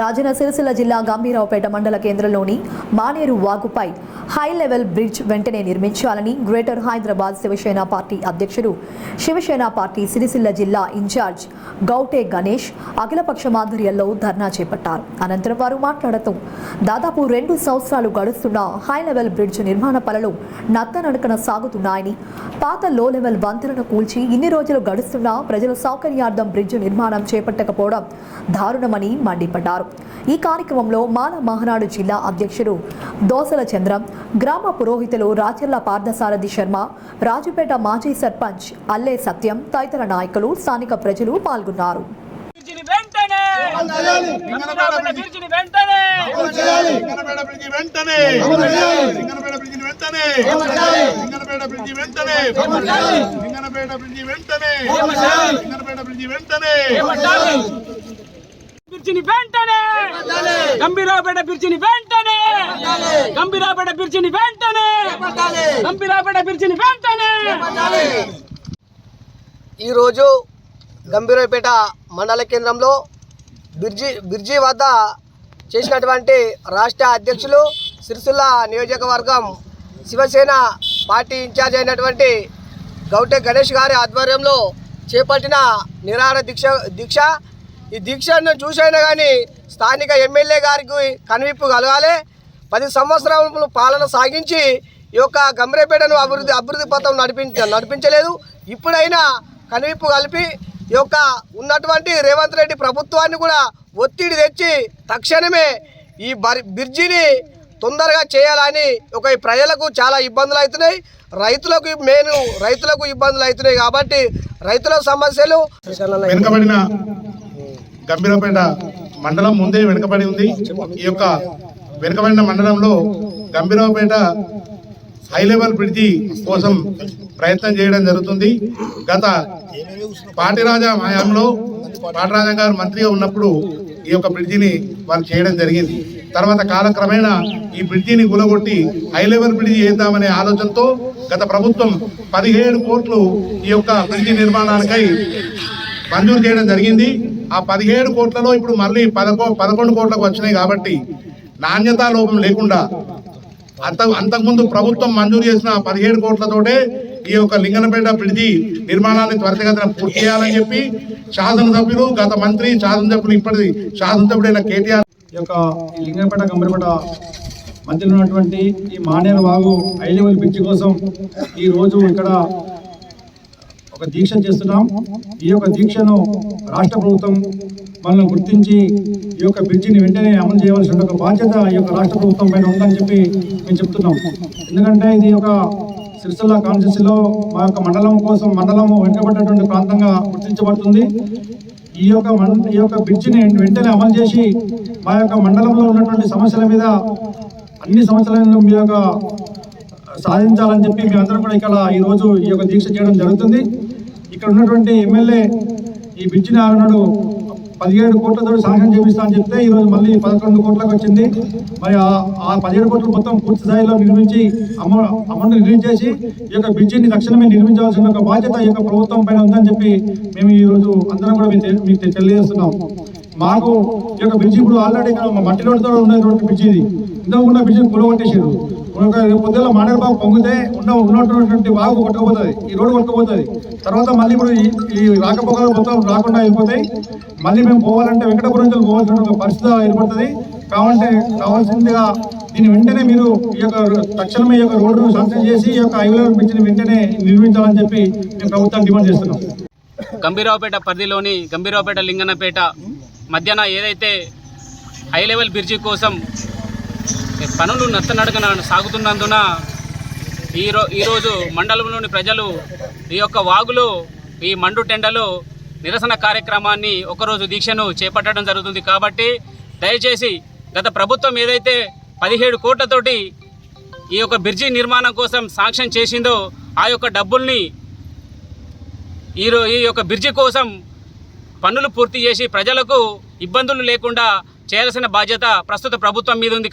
రాజన్న సిరిసిల్ల జిల్లా గంభీరావుపేట మండల కేంద్రంలోని మానేరు వాగుపై హై లెవెల్ బ్రిడ్జ్ వెంటనే నిర్మించాలని గ్రేటర్ హైదరాబాద్ శివసేన పార్టీ అధ్యక్షుడు శివసేన పార్టీ సిరిసిల్ల జిల్లా ఇన్ఛార్జ్ గౌటే గణేష్ అఖిలపక్ష మాధుర్యంలో ధర్నా చేపట్టారు. అనంతరం వారు మాట్లాడుతూ దాదాపు రెండు సంవత్సరాలు గడుస్తున్న హై లెవెల్ బ్రిడ్జ్ నిర్మాణ పనులు నత్తనడకన సాగుతున్నాయని పాత లో లెవెల్ వంతెనను కూల్చి ఇన్ని రోజులు గడుస్తున్నా ప్రజల సౌకర్యార్థం బ్రిడ్జ్ నిర్మాణం చేపట్టకపోవడం దారుణమని మండిపడ్డారు. ఈ కార్యక్రమంలో మాల మహానాడు జిల్లా అధ్యక్షుడు దోసల చంద్రం గ్రామ పురోహితులు రాచర్ల పార్థసారథి శర్మ రాజుపేట మాజీ సర్పంచ్ అల్లే సత్యం తదితర నాయకులు స్థానిక ప్రజలు పాల్గొన్నారు. వెంటనే! గంభీరావుపేట బ్రిడ్జిని వెంటనే గంభీరావుపేట బ్రిడ్జిని వెంటనే. గంభీరావుపేట బ్రిడ్జిని వెంటనే. గంభీరావుపేట బ్రిడ్జిని వెంటనే. ఈరోజు గంభీరపేట మండల కేంద్రంలో బిర్జి బిర్జి వద్ద చేసినటువంటి రాష్ట్ర అధ్యక్షులు సిరిసిల్ల నియోజకవర్గం శివసేన పార్టీ ఇన్ఛార్జ్ అయినటువంటి గౌటె గణేష్ గారి ఆధ్వర్యంలో చేపట్టిన నిరాహార దీక్ష దీక్ష ఈ దీక్షను చూసైనా కానీ స్థానిక ఎమ్మెల్యే గారికి కనువిప్పు కలగాలి. పది సంవత్సరములు పాలన సాగించి ఈ యొక్క గమ్రేపేటను అభివృద్ధి అభివృద్ధి పథం నడిపించ నడిపించలేదు. ఇప్పుడైనా కనువిప్పు కలిపి ఈ యొక్క ఉన్నటువంటి రేవంత్ రెడ్డి ప్రభుత్వాన్ని కూడా ఒత్తిడి తెచ్చి తక్షణమే ఈ బ్రిడ్జిని తొందరగా చేయాలని ఒక ఈ ప్రజలకు చాలా ఇబ్బందులు అవుతున్నాయి. రైతులకు మెయిన్ రైతులకు ఇబ్బందులు అవుతున్నాయి కాబట్టి రైతుల సమస్యలు వెనుకబడిన గంభీరపేట మండలం ముందే వెనుకబడి ఉంది. ఈ యొక్క వెనుకబడిన మండలంలో గంభీరావుపేట హై లెవెల్ బ్రిడ్జి కోసం ప్రయత్నం చేయడం జరుగుతుంది. గత పాటిరాజా హయాంలో పాటిరాజా గారు మంత్రిగా ఉన్నప్పుడు ఈ యొక్క బ్రిడ్జిని వాళ్ళు చేయడం జరిగింది. తర్వాత కాలక్రమేణా ఈ బ్రిడ్జిని గులగొట్టి హై లెవెల్ బ్రిడ్జి చేద్దామనే ఆలోచనతో గత ప్రభుత్వం పదిహేడు కోట్లు ఈ యొక్క బ్రిడ్జి నిర్మాణానికై మంజూరు చేయడం జరిగింది. ఆ పదిహేడు కోట్లలో ఇప్పుడు మళ్ళీ పదకొ పదకొండు కోట్లకు వచ్చినాయి కాబట్టి నాణ్యతా లోపం లేకుండా అంత అంతకుముందు ప్రభుత్వం మంజూరు చేసిన పదిహేడు కోట్లతోటే ఈ యొక్క లింగనపేట బ్రిడ్జి నిర్మాణాన్ని త్వరితగతిన పూర్తి చేయాలని చెప్పి శాసనసభ్యులు గత మంత్రి శాసనసభ్యులు ఇప్పటి శాసనసభ్యుడైన కేటీఆర్ ఈ యొక్క లింగనపేట గంభీరపేట మధ్యలో ఉన్నటువంటి ఈ మానేరు వాగు హై లెవెల్ బ్రిడ్జి కోసం ఈరోజు ఇక్కడ ఒక దీక్ష చేస్తున్నాం. ఈ యొక్క దీక్షను రాష్ట్ర ప్రభుత్వం మనల్ని గుర్తించి ఈ యొక్క బ్రిడ్జిని వెంటనే అమలు చేయవలసిన ఒక బాధ్యత ఈ యొక్క రాష్ట్ర ప్రభుత్వం పైన ఉందని చెప్పి మేము చెప్తున్నాం. ఎందుకంటే ఇది ఒక సిరిసిల్ల కాన్స్టిట్యూన్సీలో మా యొక్క మండలం కోసం మండలం వెనుకబడ్డటువంటి ప్రాంతంగా గుర్తించబడుతుంది. ఈ యొక్క మం- ఈ యొక్క బ్రిడ్జిని వెంటనే అమలు చేసి మా యొక్క మండలంలో ఉన్నటువంటి సమస్యల మీద అన్ని సమస్యలను మీ యొక్క సాధించాలని చెప్పి మీ అందరం కూడా ఇక్కడ ఈ రోజు ఈ యొక్క దీక్ష చేయడం జరుగుతుంది. ఇక్కడ ఉన్నటువంటి ఎమ్మెల్యే ఈ బ్రిడ్జిని నారాయణుడు పదిహేడు కోట్లతో శాంక్షన్ చేపిస్తా అని చెప్తే ఈ రోజు మళ్ళీ పదకొండు కోట్లకు వచ్చింది. మరి ఆ- పదిహేడు కోట్లు మొత్తం పూర్తి స్థాయిలో నిర్మించి అమౌంట్ రిలీజ్ చేసి ఈ యొక్క బ్రిడ్జిని తక్షణమే నిర్మించవలసిన ఒక బాధ్యత ఈ యొక్క ప్రభుత్వం పైన ఉందని చెప్పి మేము ఈ రోజు అందరం కూడా మీకు తెలియజేస్తున్నాం. మాకు ఈ యొక్క బ్రిడ్జ్ ఇప్పుడు ఆల్రెడీ మా మట్టి రోడ్డుతో ఉన్నటువంటి బ్రిడ్జ్ ఇది. ఇంతకు ఉన్న బ్రిడ్జిని కూలగొట్టేసారు పొద్దున్న మానేరు బాబు పొంగితే ఉన్న ఉన్నటువంటి వాగు కొట్టుకుపోతుంది. ఈ రోడ్డు కొట్టుకుపోతుంది. తర్వాత మళ్ళీ ఇప్పుడు ఈ- రాకపోకలు మొత్తం రాకుండా అయిపోతాయి. మళ్ళీ మేము పోవాలంటే వెంకటపురం నుంచి పోవాల్సిన పరిస్థితి ఏర్పడుతుంది. కావాలంటే కావాల్సిందిగా దీని వెంటనే మీరు ఈ యొక్క తక్షణమే ఈ యొక్క రోడ్డును శాంక్షన్ చేసి ఈ యొక్క హైవే బ్రిడ్జిని వెంటనే నిర్మించాలని చెప్పి మేము ప్రభుత్వాన్ని డిమాండ్ చేస్తున్నాం. గంభీరావుపేట పరిధిలోని గంభీరావుపేట లింగన్నపేట మధ్యన ఏదైతే హై లెవెల్ బ్రిడ్జి కోసం పనులు నత్తనడకన సాగుతున్నందున ఈరో ఈరోజు మండలంలోని ప్రజలు ఈ యొక్క వాగులో ఈ మండు టెండలో నిరసన కార్యక్రమాన్ని ఒకరోజు దీక్షను చేపట్టడం జరుగుతుంది కాబట్టి దయచేసి గత ప్రభుత్వం ఏదైతే పదిహేడు కోట్లతోటి ఈ యొక్క బ్రిడ్జి నిర్మాణం కోసం శాంక్షన్ చేసిందో ఆ యొక్క డబ్బుల్ని ఈ ఈ యొక్క బ్రిడ్జి కోసం పనులు పూర్తి చేసి ప్రజలకు ఇబ్బందులు లేకుండా చేయాల్సిన బాధ్యత ప్రస్తుత ప్రభుత్వం మీద ఉంది.